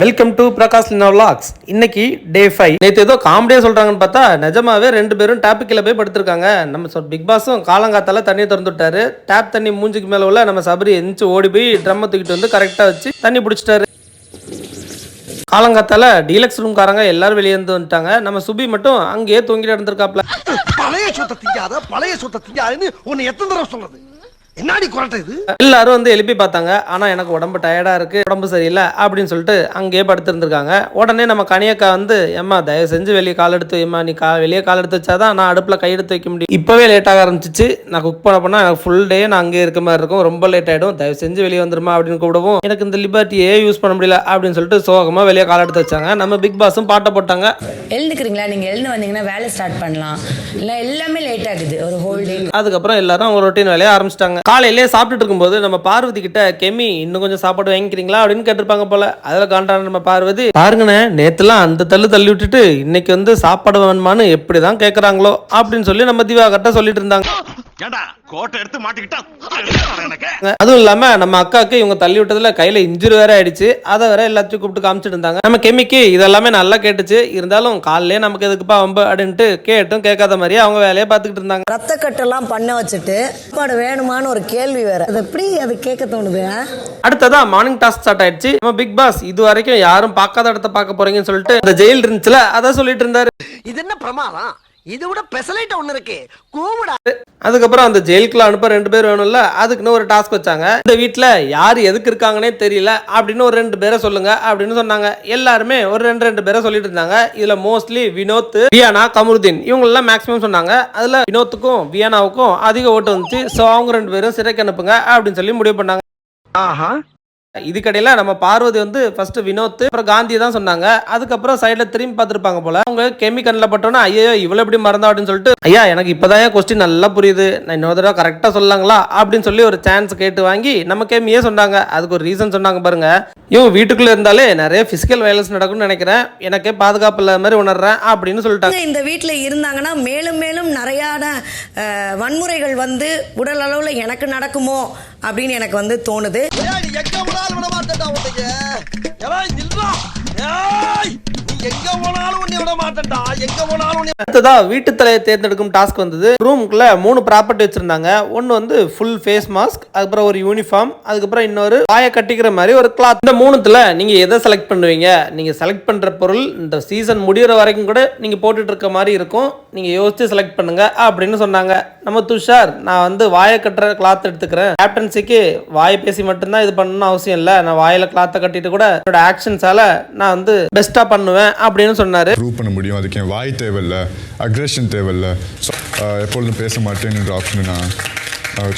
Welcome to Prakash Lina vlogs இன்னைக்கு day five நேற்று ஏதோ காமெடியாக சொல்கிறாங்கன்னு பார்த்தா நிஜமாவே ரெண்டு பேரும் டேப்புக்கில் போய் படுத்திருக்காங்க. நம்ம சொ பிக் பாஸும் காலங்காத்தால தண்ணியை திறந்து விட்டாரு டேப் தண்ணி மூஞ்சிக்கு மேலே உள்ள நம்ம சபரி எந்திச்சு ஓடி போய் ட்ரம்மை தூக்கிட்டு வந்து கரெக்டாக வச்சு தண்ணி பிடிச்சிட்டாரு. காலங்காத்தால டீலக்ஸ் ரூம்காரங்க எல்லாரும் வெளியே இருந்து வந்துட்டாங்க. நம்ம சுபி மட்டும் அங்கேயே தூங்கிட்டு இருந்திருக்காப்ல பழைய சொத்தை திங்காத பழைய சொத்தை திங்காதுன்னு உன்னை எத்தனை தடவை சொல்றது? என்னடி குரட்டை இது? எல்லாரும் வந்து எழுப்பி பார்த்தாங்க. ஆனா எனக்கு உடம்பு டயர்டா இருக்கு உடம்பு சரியில்லை அப்படின்னு சொல்லிட்டு அங்கேயே படுத்திருந்திருக்காங்க. உடனே நம்ம கனியக்கா வந்து ஏம்மா தயவு செஞ்சு வெளியே கால் எடுத்து வைம்மா. நீ கா வெளியே கால் எடுத்து வச்சாதான் நான் அடுப்புல கை எடுத்து வைக்க முடியும். இப்பவே லேட் ஆக ஆரம்பிச்சிச்சு. நான் குக் பண்ண போனா எனக்கு ஃபுல் டே நான் அங்கேயே இருக்க மாதிரி இருக்கும். ரொம்ப லேட் ஆயிடும். தயவு செஞ்சு வெளியே வந்துருமா அப்படின்னு கூப்பிடவும் எனக்கு இந்த லிபர்ட்டியே யூஸ் பண்ண முடியல அப்படின்னு சொல்லிட்டு சோகமா வெளியே கால் எடுத்து வச்சாங்க. நம்ம பிக் பாஸும் பாட்டை போட்டாங்க. எழுந்துக்கிறீங்களா? நீங்கள் எழுந்து வந்தீங்கன்னா வேலை ஸ்டார்ட் பண்ணலாம். இல்லை எல்லாமே லேட் ஆகுது. ஒரு ஹோல் டே அதுக்கப்புறம் எல்லாரும் அவங்க ரொட்டீன் வேலையை ஆரம்பிச்சிட்டாங்க. காலையிலேயே சாப்பிட்டுட்டு இருக்கும்போது நம்ம பார்வதி கிட்ட கெமி இன்னும் கொஞ்சம் சாப்பாடு வாங்கிக்கிறீங்களா? அப்படின்னு கேட்டிருப்பாங்க போல. அதில் காண்டான நம்ம பார்வதி. பாருங்கண்ணே நேற்றுலாம் அந்த தள்ளு தள்ளி விட்டுட்டு இன்னைக்கு வந்து சாப்பாடு வேணுமான்னு எப்படி தான் கேட்குறாங்களோ அப்படின்னு சொல்லி நம்ம திவாகர்கிட்ட சொல்லிட்டு இருந்தாங்க. கோட்டை எடுத்து மாட்டிக்கிட்டா அதுவும் இல்லாம நம்ம அக்காவுக்கு இவங்க தள்ளி விட்டதுல கையில இன்ஜுரி வேற ஆயிடுச்சு. அதை வேற எல்லாத்தையும் கூப்பிட்டு காமிச்சிட்டு இருந்தாங்க. நம்ம கெமிக்கு இதெல்லாமே நல்லா கேட்டுச்சு. இருந்தாலும் காலையிலே நமக்கு எதுக்குப்பா வம்பு அப்படின்ட்டு கேட்டும் கேட்காத மாதிரியே அவங்க வேலையை பார்த்துக்கிட்டு இருந்தாங்க. ரத்த கட்டெல்லாம் பண்ண வச்சுட்டு சாப்பாடு வேணுமான்னு ஒரு கேள்வி வேற. அது எப்படி அது கேட்க தோணுது ஆ? அடுத்ததா மார்னிங் டாஸ்க் ஸ்டார்ட் ஆயிடுச்சு. நம்ம பிக் பாஸ் இது வரைக்கும் யாரும் பார்க்காத இடத்த பார்க்க போறீங்கன்னு சொல்லிட்டு அந்த ஜெயில் இருந்துச்சுல அதான் சொல்லிட்டு இருந்தாரு. இது என்ன பிரமாதம்? இதை விட பெசலைட் ஒண்ணு இருக்கு. கூவிடா. அதுக்கப்புறம் அந்த ஜெயிலுக்குள்ள அனுப்ப ரெண்டு பேர் வேணும்ல அதுக்குன்னு ஒரு டாஸ்க் வச்சாங்க. இந்த வீட்ல யார் எதுக்கு இருக்காங்கன்னே தெரியல அப்படின்னு ஒரு ரெண்டு பேரை சொல்லுங்க அப்படின்னு சொன்னாங்க. எல்லாருமே ஒரு ரெண்டு ரெண்டு பேரை சொல்லிட்டு இருந்தாங்க. இதுல மோஸ்ட்லி வினோத் வியானா கமருதீன் இவங்க எல்லாம் மேக்ஸிமம் சொன்னாங்க. அதுல வினோத்துக்கும் வியானாவுக்கும் அதிக ஓட்டு வந்துச்சு. ஸோ அவங்க ரெண்டு பேரும் சிறைக்கு அனுப்புங்க அப்படின்னு சொல்லி முடிவு பண்ணாங்க. ஆஹா. இதுக்கடையில நம்ம பார்வதி வந்து ஃபர்ஸ்ட் வினோத் அப்புறம் காந்தி தான் சொன்னாங்க. அதுக்கப்புறம் சைடுல திரும்பி பார்த்துருப்பாங்க போல. அவங்க கெமிக்கல்ல பட்டோன்னா ஐயோ இவ்வளோ எப்படி மறந்தா அப்படின்னு சொல்லிட்டு ஐயா எனக்கு இப்போதான் கொஸ்டின் நல்லா புரியுது. நான் இன்னொரு தடவை கரெக்டாக சொல்லாங்களா அப்படின்னு சொல்லி ஒரு சான்ஸ் கேட்டு வாங்கி நம்ம கெமியே சொன்னாங்க. அதுக்கு ஒரு ரீசன் சொன்னாங்க பாருங்க. இவன் வீட்டுக்குள்ள இருந்தாலே நிறைய பிசிக்கல் வயலன்ஸ் நடக்கும்னு நினைக்கிறேன். எனக்கே பாதுகாப்பு இல்லாத மாதிரி உணர்றேன் அப்படின்னு சொல்லிட்டாங்க. இந்த வீட்டில் இருந்தாங்கன்னா மேலும் மேலும் நிறையான வன்முறைகள் வந்து உடல் அளவில் எனக்கு நடக்குமோ அப்படின்னு எனக்கு வந்து தோணுது. எங்க போனாலும் விட மாட்டேன்டா உன்னைய? ஏய் நில்றா ஏய் நீ எங்க போனாலும் உன்னை விட மாட்டேன்டா எங்க போனாலும் உன்னை அடுத்ததா வீட்டு தலையை தேர்ந்தெடுக்கும் டாஸ்க் வந்தது. ரூமுக்குள்ள மூணு ப்ராப்பர்ட்டி வச்சிருந்தாங்க. ஒன்னு வந்து ஃபுல் ஃபேஸ் மாஸ்க் அதுக்கப்புறம் ஒரு யூனிஃபார்ம் அதுக்கப்புறம் இன்னொரு வாயை கட்டிக்கிற மாதிரி ஒரு கிளாத் இந்த மூணுத்துல நீங்க எதை செலக்ட் பண்ணுவீங்க? நீங்க செலக்ட் பண்ற பொருள் இந்த சீசன் முடியிற வரைக்கும் கூட நீங்க போட்டுட்டு இருக்க மாதிரி இருக்கும். நீங்க யோசிச்சு செலக்ட் பண்ணுங்க அப்படின்னு சொன்னாங்க. நம்ம துஷார் நான் வந்து வாயை கட்டுற கிளாத் எடுத்துக்கிறேன். கேப்டன்சிக்கு வாய் பேசி மட்டும்தான் இது பண்ணணும்னு அவசியம் இல்லை. நான் வாயில கிளாத்தை கட்டிட்டு கூட என்னோட ஆக்ஷன்ஸால நான் வந்து பெஸ்டா பண்ணுவேன் அப்படின்னு சொன்னாரு. ப்ரூவ் பண்ண முடியும். அதுக்கு வாய் தேவையில்ல அக்ரெஷன் தேவையில்ல. ஸோ எப்பொழுதும் பேச மாட்டேன்ற ஆப்ஷனை நான்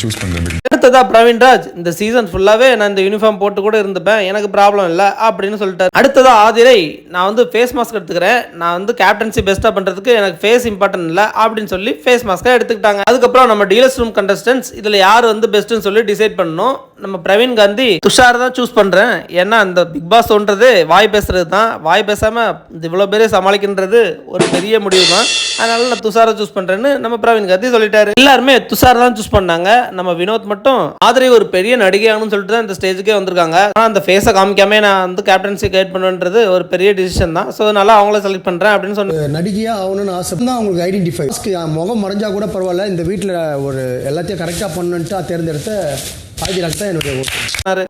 சூஸ் பண்ணுறேன் அடுத்ததா பிரவீன்ராஜ் இந்த சீசன் ஃபுல்லாகவே நான் இந்த யூனிஃபார்ம் போட்டு கூட இருந்துப்பேன் எனக்கு ப்ராப்ளம் இல்லை அப்படின்னு சொல்லிட்டாரு. அடுத்ததா ஆதிரை நான் வந்து ஃபேஸ் மாஸ்க் எடுத்துக்கிறேன். நான் வந்து கேப்டன்சி பெஸ்ட்டாக பண்ணுறதுக்கு எனக்கு ஃபேஸ் இம்பார்ட்டன்ட் இல்லை அப்படின்னு சொல்லி ஃபேஸ் மாஸ்க்காக எடுத்துக்கிட்டாங்க. அதுக்கப்புறம் நம்ம டீலர்ஸ் ரூம் கண்டஸ்டன்ஸ் இதில் யார் வந்து பெஸ்ட்டுன்னு சொல்லி டிசைட் பண்ணணும். நம்ம பிரவீன் காந்தி துஷார் தான் சூஸ் பண்ணுறேன் ஏன்னா அந்த பிக் பாஸ்ன்றது வாய் பேசுறது தான். வாய் பேசாமல் இவ்வளோ பேரே சமாளிக்கின்றது ஒரு பெரிய முடிவு தான் அதனால நான் துஷாரை சூஸ் பண்ணுறேன்னு நம்ம பிரவீன் காந்தி சொல்லிட்டாரு. எல்லாருமே துஷார் தான் சூஸ் பண்ணாங்க. நம்ம வினோத் மட்டும் ஆதிரை ஒரு பெரிய நடிகையாகணும்னு சொல்லிட்டு தான் இந்த ஸ்டேஜுக்கே வந்திருக்காங்க. ஆனால் அந்த ஃபேஸை காமிக்காம நான் வந்து கேப்டன்சி கைட் பண்ணுன்றது ஒரு பெரிய டிசிஷன் தான். ஸோ அதனால அவங்கள செலக்ட் பண்ணுறேன் அப்படின்னு சொன்ன நடிகையாக ஆகணும்னு ஆசை தான் அவங்களுக்கு ஐடென்டிஃபை முகம் மறைஞ்சா கூட பரவாயில்ல. இந்த வீட்டில் ஒரு எல்லாத்தையும் கரெக்டாக பண்ணணுன்ட்டு தேர்ந்தெடுத்த ஆதிராஜ் தான் என்னுடைய ஓட்டு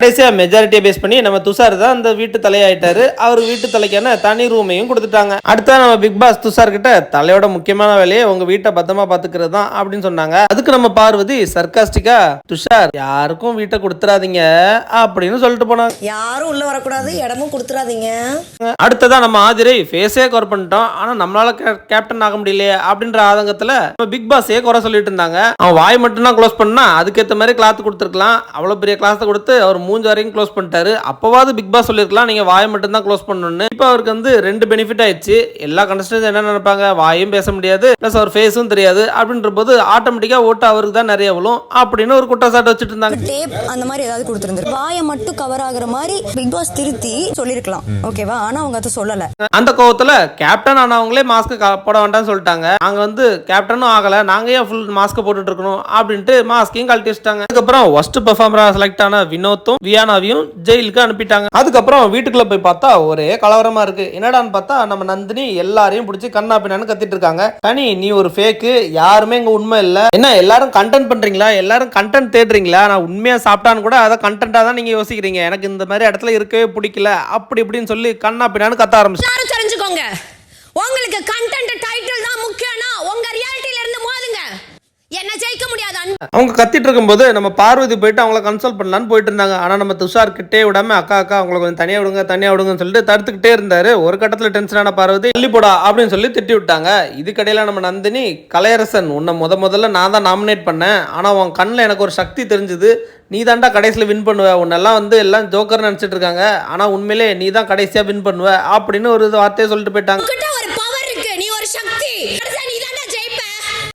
கடைசியா மெஜாரிட்டியை பேஸ் பண்ணி நம்ம துஷார் தான் அந்த வீட்டு தலையாயிட்டாரு. அவர் வீட்டு தலைக்கான தனி ரூமையும் கொடுத்துட்டாங்க. அடுத்த நம்ம பிக் பாஸ் துஷார் கிட்ட தலையோட முக்கியமான வேலையை உங்க வீட்டை பத்திரமா பாத்துக்கிறது தான் அப்படின்னு சொன்னாங்க. அதுக்கு நம்ம பார்வதி சர்க்காஸ்டிக்கா துஷார் யாருக்கும் வீட்டை கொடுத்துறாதீங்க அப்படின்னு சொல்லிட்டு போனாங்க. யாரும் உள்ள வரக்கூடாது இடமும் கொடுத்துறாதீங்க. அடுத்ததா நம்ம ஆதிரை ஃபேஸே கவர் பண்ணிட்டோம். ஆனா நம்மளால கேப்டன் ஆக முடியலையே அப்படின்ற ஆதங்கத்துல நம்ம பிக் பாஸே குறை சொல்லிட்டு இருந்தாங்க. அவன் வாய் மட்டும் தான் க்ளோஸ் பண்ணா அதுக்கேற்ற மாதிரி கிளாத் கொடுத்துருக்கலாம். அவ்வளவு பெரிய கிளாஸை கொடுத்து அவர் மூஞ்சி வரைக்கும் க்ளோஸ் பண்ணிட்டாரு. அப்பவாவது பிக் பாஸ் சொல்லிருக்கலாம் நீங்க வாய் மட்டும் தான் க்ளோஸ் பண்ணணும்னு. இப்போ அவருக்கு வந்து ரெண்டு பெனிஃபிட் ஆயிடுச்சு. எல்லா கண்டஸ்டன்ஸ் என்ன நினைப்பாங்க? வாயும் பேச முடியாது. ப்ளஸ் அவர் ஃபேஸும் தெரியாது. அப்படின்ற போது ஆட்டோமேட்டிக்கா ஓட்டு அவருக்கு தான் நிறைய விழும். அப்படின்னு ஒரு குற்றச்சாட்டு வச்சுட்டு இருந்தாங்க. டேப் அந்த மாதிரி ஏதாவது கொடுத்துருந்து வாயை மட்டும் கவர் ஆகுற மாதிரி பிக் பாஸ் திருத்தி சொல்லிருக்கலாம் ஓகேவா ஆனா அவங்க அதை சொல்லல. அந்த கோவத்துல கேப்டன் ஆனவங்களே மாஸ்க் போட வேண்டாம்னு சொல்லிட்டாங்க. நாங்க வந்து கேப்டனும் ஆகல. நாங்க ஏன் ஃபுல் மாஸ்க் போட்டுட்டு இருக்கணும்? அப்படின்ட்டு மாஸ்கையும் கழட்டி வச்சிட்டாங்க. அதுக்கப்புறம் ஒஸ்ட் பெர்ஃபார்மரா செலக்ட் ஆன வினோத்தும் வியானாவையும் ஜெயிலுக்கு அனுப்பிட்டாங்க. அதுக்கப்புறம் வீட்டுக்குள்ள போய் பார்த்தா ஒரே கலவரமா இருக்கு. என்னடான்னு பார்த்தா நம்ம நந்தினி எல்லாரையும் பிடிச்சி கண்ணா பின்னான்னு கத்திட்டு இருக்காங்க. கனி நீ ஒரு ஃபேக்கு யாருமே இங்க உண்மை இல்ல. என்ன எல்லாரும் கண்டென்ட் பண்றீங்களா? எல்லாரும் கண்டென்ட் தேடுறீங்களா? நான் உண்மையா சாப்பிட்டான்னு கூட அதை கண்டென்ட்டா தான் நீங்க யோசிக்கிறீங்க. எனக்கு இந்த மாதிரி இடத்துல இருக்கவே பிடிக்கல. அப்படி இப்படின்னு சொல்லி கண்ணா பின்னான்னு கத்த ஆரம்பிச்சு தெரிஞ்சுக்கோங்க. உங்களுக்கு கண்டென்ட் டைட்டில் தான் முக்கியம்னா உங்க ரியாலிட்டி என்ன ஜெயிக்க முடியாது அவங்க கத்திட்டு இருக்கும்போது நம்ம பார்வதி போயிட்டு அவங்கள கன்சல்ட் பண்ணலான்னு போயிட்டு இருந்தாங்க. ஆனால் நம்ம துஷார் கிட்டே விடாம அக்கா அக்கா அவங்கள கொஞ்சம் தனியாக விடுங்க தனியாக விடுங்கன்னு சொல்லிட்டு தடுத்துக்கிட்டே இருந்தாரு. ஒரு கட்டத்தில் டென்ஷனான பார்வதி தள்ளி போடா அப்படின்னு சொல்லி திட்டி விட்டாங்க. இதுக்கடையில் நம்ம நந்தினி கலையரசன் உன்னை முத முதல்ல நான் தான் நாமினேட் பண்ணேன். ஆனால் உன் கண்ணில் எனக்கு ஒரு சக்தி தெரிஞ்சுது. நீ தான்டா கடைசியில் வின் பண்ணுவ. உன்னெல்லாம் வந்து எல்லாம் ஜோக்கர் நினச்சிட்டு இருக்காங்க. ஆனால் உண்மையிலே நீ தான் கடைசியாக வின் பண்ணுவ அப்படின்னு ஒரு வார்த்தையை சொல்லிட்டு போயிட்டாங்க. உன்கிட்ட ஒரு பவர் இருக்கு. நீ ஒரு சக்தி அடுத்த நீ தான்டா ஜெயிப்ப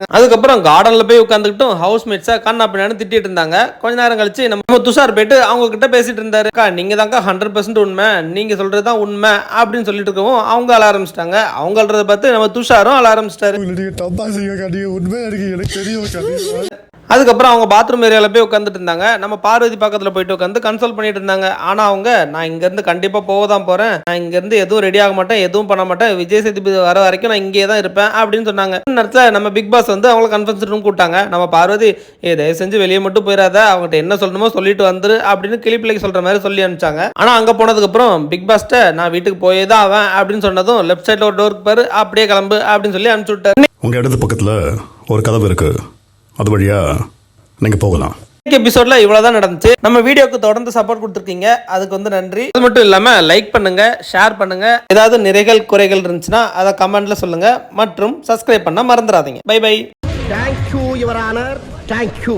அதுக்கப்புறம் கார்டன்ல போய் உட்காந்துக்கிட்டும் ஹவுஸ் மேட்ஸை கண்ணா பின்னான்னு திட்டிட்டு இருந்தாங்க. கொஞ்ச நேரம் கழிச்சு நம்ம துஷார் போயிட்டு அவங்க கிட்ட பேசிட்டு இருந்தாரு. அக்கா நீங்க தாங்க ஹண்ட்ரட் பர்சன்ட் உண்மை. நீங்க சொல்றது தான் உண்மை. அப்படின்னு சொல்லிட்டு இருக்கவும் அவங்க அழ ஆரம்பிச்சிட்டாங்க. அவங்க பார்த்து நம்ம துஷாரும் அழ ஆரம்பிச்சிட்டாரு. உண்மை எனக்கு தெரியும் அதுக்கப்புறம் அவங்க பாத்ரூம் ஏரியாவில் போய் உட்காந்துட்டு இருந்தாங்க. நம்ம பார்வதி பக்கத்தில் போயிட்டு உட்காந்து கன்சல்ட் பண்ணிட்டு இருந்தாங்க. ஆனால் அவங்க நான் இங்கேருந்து கண்டிப்பாக போக தான் போகிறேன் நான் இங்கேருந்து எதுவும் ரெடி ஆக மாட்டேன் எதுவும் பண்ண மாட்டேன். விஜய் சேதுபதி வர வரைக்கும் நான் இங்கே தான் இருப்பேன் அப்படின்னு சொன்னாங்க. இந்த நேரத்தில் நம்ம பிக் பாஸ் வந்து அவங்கள கன்ஃபரன்ஸ் ரூம் கூட்டாங்க நம்ம பார்வதி ஏ தயவு செஞ்சு வெளியே மட்டும் போயிடாத. அவங்ககிட்ட என்ன சொல்லணுமோ சொல்லிட்டு வந்துரு அப்படின்னு கிளிப்பிள்ளைக்கு சொல்கிற மாதிரி சொல்லி அனுப்பிச்சாங்க. ஆனால் அங்கே போனதுக்கப்புறம் பிக் பாஸ்ட்டை நான் வீட்டுக்கு போயே தான் ஆவேன் அப்படின்னு சொன்னதும் லெஃப்ட் சைடில் ஒரு டோருக்கு பாரு அப்படியே கிளம்பு அப்படின்னு சொல்லி அனுப்பிச்சு விட்டாரு. உங்கள் இடது பக்கத்தில் ஒரு கதவு இருக்குது அது வழியா நீங்க போகலாம். எபிசோட்ல இவ்வளவுதான் நடந்துச்சு. நம்ம வீடியோக்கு தொடர்ந்து சப்போர்ட் கொடுத்துருக்கீங்க. அதுக்கு வந்து நன்றி. அது மட்டும் இல்லாம லைக் பண்ணுங்க ஷேர் பண்ணுங்க. ஏதாவது நிறைகள் குறைகள் இருந்துச்சுன்னா அதை கமெண்ட்ல சொல்லுங்க. மற்றும் சப்ஸ்கிரைப் பண்ண மறந்துடாதீங்க. Bye bye thank you your honour thank you